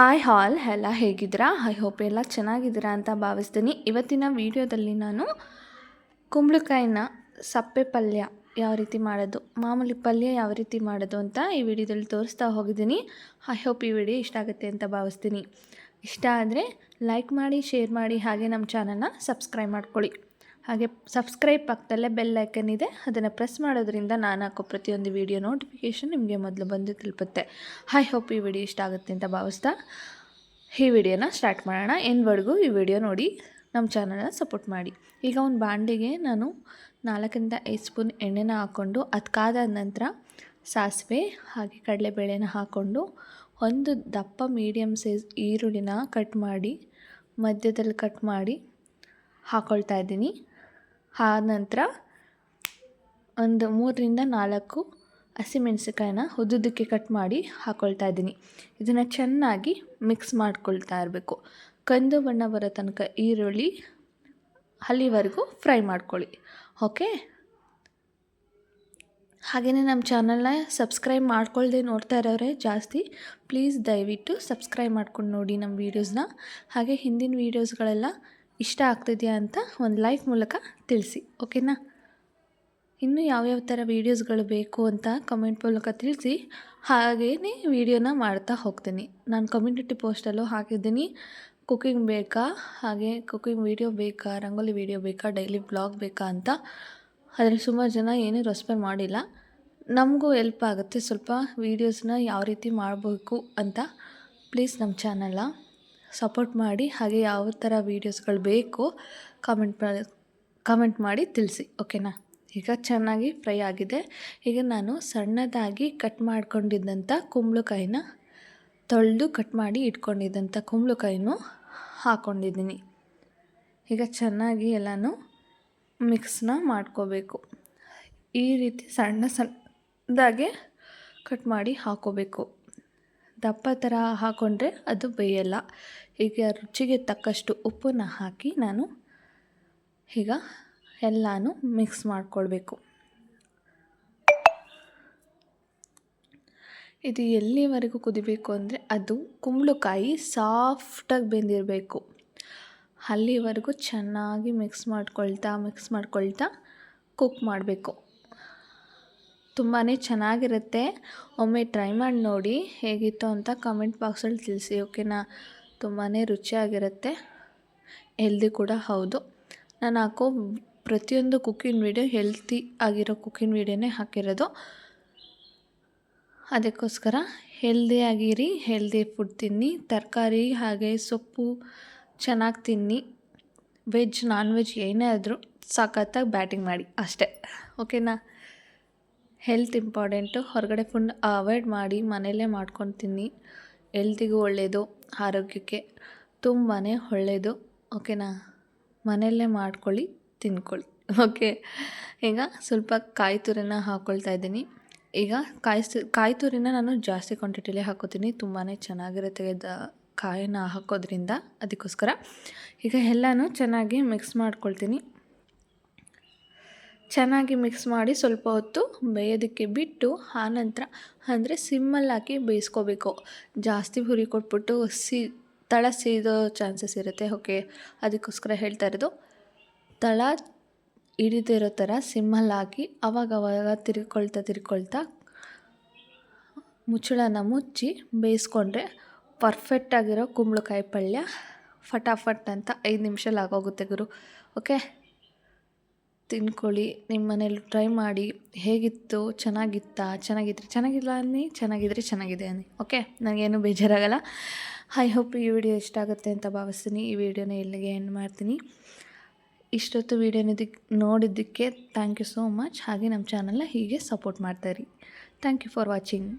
Hi ಹಾಲ್ ಎಲ್ಲ ಹೇಗಿದ್ದೀರಾ? I hope ಎಲ್ಲ ಚೆನ್ನಾಗಿದ್ದೀರಾ ಅಂತ ಭಾವಿಸ್ತೀನಿ. ಇವತ್ತಿನ ವಿಡಿಯೋದಲ್ಲಿ ನಾನು ಕುಂಬಳಕಾಯಿನ ಸಪ್ಪೆ ಪಲ್ಯ ಯಾವ ರೀತಿ ಮಾಡೋದು, ಮಾಮೂಲಿ ಪಲ್ಯ ಯಾವ ರೀತಿ ಮಾಡೋದು ಅಂತ ಈ ವಿಡಿಯೋದಲ್ಲಿ ತೋರಿಸ್ತಾ ಹೋಗಿದ್ದೀನಿ. ಐ ಹೋಪ್ ಈ ವಿಡಿಯೋ ಇಷ್ಟ ಆಗುತ್ತೆ ಅಂತ ಭಾವಿಸ್ತೀನಿ. ಇಷ್ಟ ಆದರೆ ಲೈಕ್ ಮಾಡಿ ಶೇರ್ ಮಾಡಿ, ಹಾಗೆ ನಮ್ಮ ಚಾನಲ್ನ ಸಬ್ಸ್ಕ್ರೈಬ್ ಮಾಡ್ಕೊಳ್ಳಿ. ಹಾಗೆ ಸಬ್ಸ್ಕ್ರೈಬ್ ಪಕ್ಕದಲ್ಲೇ ಬೆಲ್ ಐಕನ್ ಇದೆ. ಅದನ್ನು ಪ್ರೆಸ್ ಮಾಡೋದ್ರಿಂದ ನಾನು ಹಾಕೋ ಪ್ರತಿಯೊಂದು ವಿಡಿಯೋ ನೋಟಿಫಿಕೇಷನ್ ನಿಮಗೆ ಮೊದಲು ಬಂದು ತಲುಪುತ್ತೆ ಐ ಹೋಪ್ ಈ ವಿಡಿಯೋ ಇಷ್ಟ ಆಗುತ್ತೆ ಅಂತ ಭಾವಿಸ್ತಾ ಈ ವಿಡಿಯೋನ ಸ್ಟಾರ್ಟ್ ಮಾಡೋಣ. ಎನ್ವರೆಗೂ ಈ ವಿಡಿಯೋ ನೋಡಿ ನಮ್ಮ ಚಾನಲ್ನ ಸಪೋರ್ಟ್ ಮಾಡಿ. ಈಗ ಒಂದು ಬಾಂಡಿಗೆ ನಾನು ನಾಲ್ಕರಿಂದ ಐದು ಸ್ಪೂನ್ ಎಣ್ಣೆನ ಹಾಕ್ಕೊಂಡು ಅದು ಕಾದ ನಂತರ ಸಾಸಿವೆ ಹಾಗೆ ಕಡಲೆಬೇಳೆನ ಹಾಕ್ಕೊಂಡು ಒಂದು ದಪ್ಪ ಮೀಡಿಯಮ್ ಸೈಜ್ ಈರುಳ್ಳಿನ ಕಟ್ ಮಾಡಿ ಮಧ್ಯದಲ್ಲಿ ಕಟ್ ಮಾಡಿ ಹಾಕ್ಕೊಳ್ತಾ ಇದ್ದೀನಿ. ಆದ ನಂತರ ಒಂದು ಮೂರರಿಂದ ನಾಲ್ಕು ಹಸಿಮೆಣಸಿಕಾಯಿನ ಉದ್ದುದಕ್ಕೆ ಕಟ್ ಮಾಡಿ ಹಾಕ್ಕೊಳ್ತಾ ಇದ್ದೀನಿ. ಇದನ್ನು ಚೆನ್ನಾಗಿ ಮಿಕ್ಸ್ ಮಾಡ್ಕೊಳ್ತಾ ಇರಬೇಕು. ಕಂದು ಬಣ್ಣ ಬರೋ ತನಕ ಈರುಳ್ಳಿ ಅಲ್ಲಿವರೆಗೂ ಫ್ರೈ ಮಾಡ್ಕೊಳ್ಳಿ. ಓಕೆ ಹಾಗೆಯೇ ನಮ್ಮ ಚಾನಲ್ನ ಸಬ್ಸ್ಕ್ರೈಬ್ ಮಾಡ್ಕೊಳ್ಳದೆ ನೋಡ್ತಾ ಇರೋರೆ ಜಾಸ್ತಿ ಪ್ಲೀಸ್ ದಯವಿಟ್ಟು ಸಬ್ಸ್ಕ್ರೈಬ್ ಮಾಡ್ಕೊಂಡು ನೋಡಿ ನಮ್ಮ ವೀಡಿಯೋಸ್ನ ಹಾಗೆ ಹಿಂದಿನ ವೀಡಿಯೋಸ್ಗಳೆಲ್ಲ ಇಷ್ಟ ಆಗ್ತಿದೆಯಾ ಅಂತ ಒಂದು ಲೈಕ್ ಮೂಲಕ ತಿಳಿಸಿ, ಓಕೆನಾ? ಇನ್ನೂ ಯಾವ್ಯಾವ ಥರ ವೀಡಿಯೋಸ್ಗಳು ಬೇಕು ಅಂತ ಕಮೆಂಟ್ ಮೂಲಕ ತಿಳಿಸಿ ಹಾಗೇ ವೀಡಿಯೋನ ಮಾಡ್ತಾ ಹೋಗ್ತೀನಿ. ನಾನು ಕಮ್ಯುನಿಟಿ ಪೋಸ್ಟಲ್ಲೂ ಹಾಕಿದ್ದೀನಿ. ಕುಕ್ಕಿಂಗ್ ಬೇಕಾ? ಹಾಗೆ ಕುಕ್ಕಿಂಗ್ ವೀಡಿಯೋ ಬೇಕಾ? ರಂಗೋಲಿ ವೀಡಿಯೋ ಬೇಕಾ? ಡೈಲಿ ಬ್ಲಾಗ್ ಬೇಕಾ ಅಂತ ಅದರಲ್ಲಿ ಸುಮಾರು ಜನ ಏನೂ ರೆಸ್ಪಾಂಡ್ ಮಾಡಿಲ್ಲ. ನಮಗೂ ಎಲ್ಪ್ ಆಗುತ್ತೆ ಸ್ವಲ್ಪ ವೀಡಿಯೋಸ್ನ ಯಾವ ರೀತಿ ಮಾಡಬೇಕು ಅಂತ. ಪ್ಲೀಸ್ ನಮ್ಮ ಚಾನಲ್ನ ಸಪೋರ್ಟ್ ಮಾಡಿ, ಹಾಗೆ ಯಾವ ಥರ ವೀಡಿಯೋಸ್ಗಳು ಬೇಕು ಕಾಮೆಂಟ್ ಕಾಮೆಂಟ್ ಮಾಡಿ ತಿಳಿಸಿ, ಓಕೆನಾ? ಈಗ ಚೆನ್ನಾಗಿ ಫ್ರೈ ಆಗಿದೆ. ಈಗ ನಾನು ಸಣ್ಣದಾಗಿ ಕಟ್ ಮಾಡ್ಕೊಂಡಿದ್ದಂಥ ಕುಂಬಳಕಾಯಿನ ತೊಳೆದು ಕಟ್ ಮಾಡಿ ಇಟ್ಕೊಂಡಿದ್ದಂಥ ಕುಂಬಳಕಾಯಿನೂ ಹಾಕ್ಕೊಂಡಿದ್ದೀನಿ ಈಗ ಚೆನ್ನಾಗಿ ಎಲ್ಲನೂ ಮಿಕ್ಸ್ನ ಮಾಡ್ಕೋಬೇಕು. ಈ ರೀತಿ ಸಣ್ಣ ಸಣ್ಣದಾಗೆ ಕಟ್ ಮಾಡಿ ಹಾಕೋಬೇಕು. ದಪ್ಪ ಥರ ಹಾಕ್ಕೊಂಡ್ರೆ ಅದು ಬೇಯಲ್ಲ. ಈಗ ರುಚಿಗೆ ತಕ್ಕಷ್ಟು ಉಪ್ಪನ್ನು ಹಾಕಿ ನಾನು ಈಗ ಎಲ್ಲನೂ ಮಿಕ್ಸ್ ಮಾಡಿಕೊಳ್ಬೇಕು. ಇದು ಎಲ್ಲಿವರೆಗೂ ಕುದಿಬೇಕು ಅಂದರೆ ಅದು ಕುಂಬಳಕಾಯಿ ಸಾಫ್ಟಾಗಿ ಬೆಂದಿರಬೇಕು. ಅಲ್ಲಿವರೆಗೂ ಚೆನ್ನಾಗಿ ಮಿಕ್ಸ್ ಮಾಡ್ಕೊಳ್ತಾ ಮಿಕ್ಸ್ ಮಾಡ್ಕೊಳ್ತಾ ಕುಕ್ ಮಾಡಬೇಕು. ತುಂಬಾ ಚೆನ್ನಾಗಿರುತ್ತೆ. ಒಮ್ಮೆ ಟ್ರೈ ಮಾಡಿ ನೋಡಿ ಹೇಗಿತ್ತು ಅಂತ ಕಮೆಂಟ್ ಬಾಕ್ಸಲ್ಲಿ ತಿಳಿಸಿ ಓಕೆನಾ ತುಂಬಾ ರುಚಿಯಾಗಿರುತ್ತೆ. ಹೆಲ್ದಿ ಕೂಡ ಹೌದು. ನಾನು ಹಾಕೋ ಪ್ರತಿಯೊಂದು ಕುಕ್ಕಿಂಗ್ ವೀಡಿಯೋ ಹೆಲ್ತಿ ಆಗಿರೋ ಕುಕ್ಕಿಂಗ್ ವೀಡಿಯೋನೇ ಹಾಕಿರೋದು. ಅದಕ್ಕೋಸ್ಕರ ಹೆಲ್ದಿಯಾಗಿರಿ ಹೆಲ್ದಿ ಫುಡ್ ತಿನ್ನಿ, ತರಕಾರಿ ಹಾಗೆ ಸೊಪ್ಪು ಚೆನ್ನಾಗಿ ತಿನ್ನಿ. ವೆಜ್ ನಾನ್ ವೆಜ್ ಏನೇ ಆದರೂ ಸಖತ್ತಾಗಿ ಬ್ಯಾಟಿಂಗ್ ಮಾಡಿ, ಅಷ್ಟೇ. ಓಕೆನಾ ಹೆಲ್ತ್ ಇಂಪಾರ್ಟೆಂಟು. ಹೊರಗಡೆ ಫುಡ್ ಅವಾಯ್ಡ್ ಮಾಡಿ ಮನೆಯಲ್ಲೇ ಮಾಡ್ಕೊಂಡು ತಿನ್ನಿ. ಹೆಲ್ತಿಗೂ ಒಳ್ಳೆಯದು ಆರೋಗ್ಯಕ್ಕೆ ತುಂಬಾ ಒಳ್ಳೆಯದು ಓಕೆನಾ? ಮನೆಯಲ್ಲೇ ಮಾಡ್ಕೊಳ್ಳಿ, ತಿನ್ಕೊಳ್ಳಿ. ಓಕೆ. ಈಗ ಸ್ವಲ್ಪ ಕಾಯಿ ತುರಿನ ಹಾಕ್ಕೊಳ್ತಾ ಇದ್ದೀನಿ. ಈಗ ಕಾಯಿ ಕಾಯಿ ತುರಿನ ನಾನು ಜಾಸ್ತಿ ಕ್ವಾಂಟಿಟಿಲೇ ಹಾಕೋತೀನಿ. ತುಂಬಾ ಚೆನ್ನಾಗಿರುತ್ತೆ ದ, ಕಾಯಿನ ಹಾಕೋದ್ರಿಂದ ಅದಕ್ಕೋಸ್ಕರ. ಈಗ ಎಲ್ಲನೂ ಚೆನ್ನಾಗಿ ಮಿಕ್ಸ್ ಮಾಡ್ಕೊಳ್ತೀನಿ. ಚೆನ್ನಾಗಿ ಮಿಕ್ಸ್ ಮಾಡಿ ಸ್ವಲ್ಪ ಹೊತ್ತು ಬೇಯೋದಕ್ಕೆ ಬಿಟ್ಟು ಆನಂತರ ಅಂದರೆ ಸಿಮ್ಮಲ್ಲಿ ಹಾಕಿ ಬೇಯಿಸ್ಕೋಬೇಕು. ಜಾಸ್ತಿ ಹುರಿ ಕೊಟ್ಬಿಟ್ಟು ಸಿ ತಳ ಸೀದೋ ಚಾನ್ಸಸ್ ಇರುತ್ತೆ, ಓಕೆ? ಅದಕ್ಕೋಸ್ಕರ ಹೇಳ್ತಾ ಇರೋದು, ತಳ ಹಿಡಿದಿರೋ ಥರ ಸಿಮ್ಮಲ್ಲಿ ಹಾಕಿ ಅವಾಗ ಅವಾಗ ತಿರ್ಕೊಳ್ತಾ ತಿರ್ಕೊಳ್ತಾ ಮುಚ್ಚಳನ ಮುಚ್ಚಿ ಬೇಯಿಸ್ಕೊಂಡ್ರೆ ಪರ್ಫೆಕ್ಟಾಗಿರೋ ಕುಂಬಳಕಾಯಿ ಪಲ್ಯ ಫಟಾಫಟ್ ಅಂತ ಐದು ನಿಮಿಷಲ್ಲಿ ಆಗೋಗುತ್ತೆ ಗುರು, ಓಕೆ? ತಿನ್ಕೊಳ್ಳಿ ನಿಮ್ಮ ಮನೇಲಿ ಟ್ರೈ ಮಾಡಿ, ಹೇಗಿತ್ತು, ಚೆನ್ನಾಗಿತ್ತಾ, ಚೆನ್ನಾಗಿದ್ರೆ ಚೆನ್ನಾಗಿಲ್ಲ ಅನ್ನಿ, ಚೆನ್ನಾಗಿದ್ರೆ ಚೆನ್ನಾಗಿದೆ ಅನ್ನಿ. ಓಕೆ ನನಗೇನು ಬೇಜಾರಾಗಲ್ಲ. ಐ ಹೋಪ್ ಈ ವಿಡಿಯೋ ಇಷ್ಟ ಆಗುತ್ತೆ ಅಂತ ಭಾವಿಸ್ತೀನಿ. ಈ ವಿಡಿಯೋನ ಇಲ್ಲಿಗೆ ಎಂಡ್ ಮಾಡ್ತೀನಿ. ಇಷ್ಟೊತ್ತು ವಿಡಿಯೋನ ನೋಡಿದ್ದಕ್ಕೆ ಥ್ಯಾಂಕ್ ಯು ಸೋ ಮಚ್ ಹಾಗೆ ನಮ್ಮ ಚಾನಲ್ನ ಹೀಗೆ ಸಪೋರ್ಟ್ ಮಾಡ್ತಾಯಿರಿ ಥ್ಯಾಂಕ್ ಯು ಫಾರ್ ವಾಚಿಂಗ್